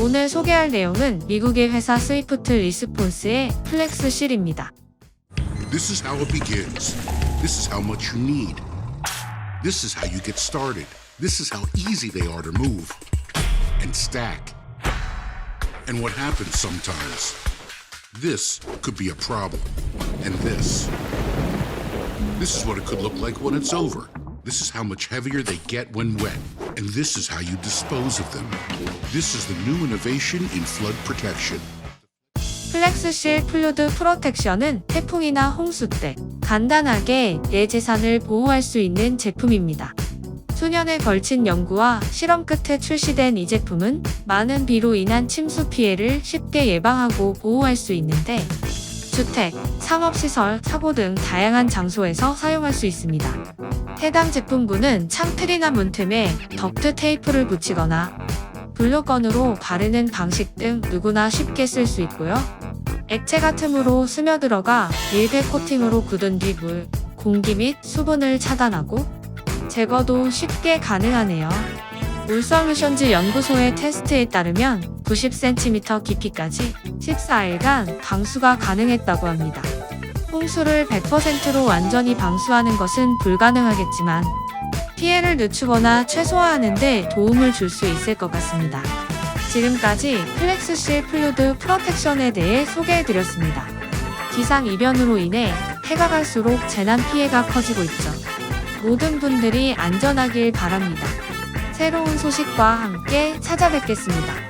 오늘 소개할 내용은 미국의 회사 스위프트 리스폰스의 플렉스 실입니다. This is how it begins. This is how much you need. This is how you get started. This is how easy they are to move and stack. And what happens sometimes. This could be a problem. And this. This is what it could look like when it's over. This is how much heavier they get when wet. And this is how you dispose of them. This is the new innovation in flood protection. 플렉스실 플루드 프로텍션은 태풍이나 홍수 때 간단하게 내 재산을 보호할 수 있는 제품입니다. 수년에 걸친 연구와 실험 끝에 출시된 이 제품은 많은 비로 인한 침수 피해를 쉽게 예방하고 보호할 수 있는데 주택, 상업시설, 사고 등 다양한 장소에서 사용할 수 있습니다. 해당 제품군은 창틀이나 문틈에 덕트 테이프를 붙이거나 블루건으로 바르는 방식 등 누구나 쉽게 쓸 수 있고요. 액체가 틈으로 스며들어가 밀배 코팅으로 굳은 뒤 물, 공기 및 수분을 차단하고 제거도 쉽게 가능하네요. 울솔루션즈 연구소의 테스트에 따르면 90cm 깊이까지 14일간 방수가 가능했다고 합니다. 홍수를 100%로 완전히 방수하는 것은 불가능하겠지만 피해를 늦추거나 최소화하는 데 도움을 줄 수 있을 것 같습니다. 지금까지 플렉스실 플루드 프로텍션에 대해 소개해드렸습니다. 기상 이변으로 인해 해가 갈수록 재난 피해가 커지고 있죠. 모든 분들이 안전하길 바랍니다. 새로운 소식과 함께 찾아뵙겠습니다.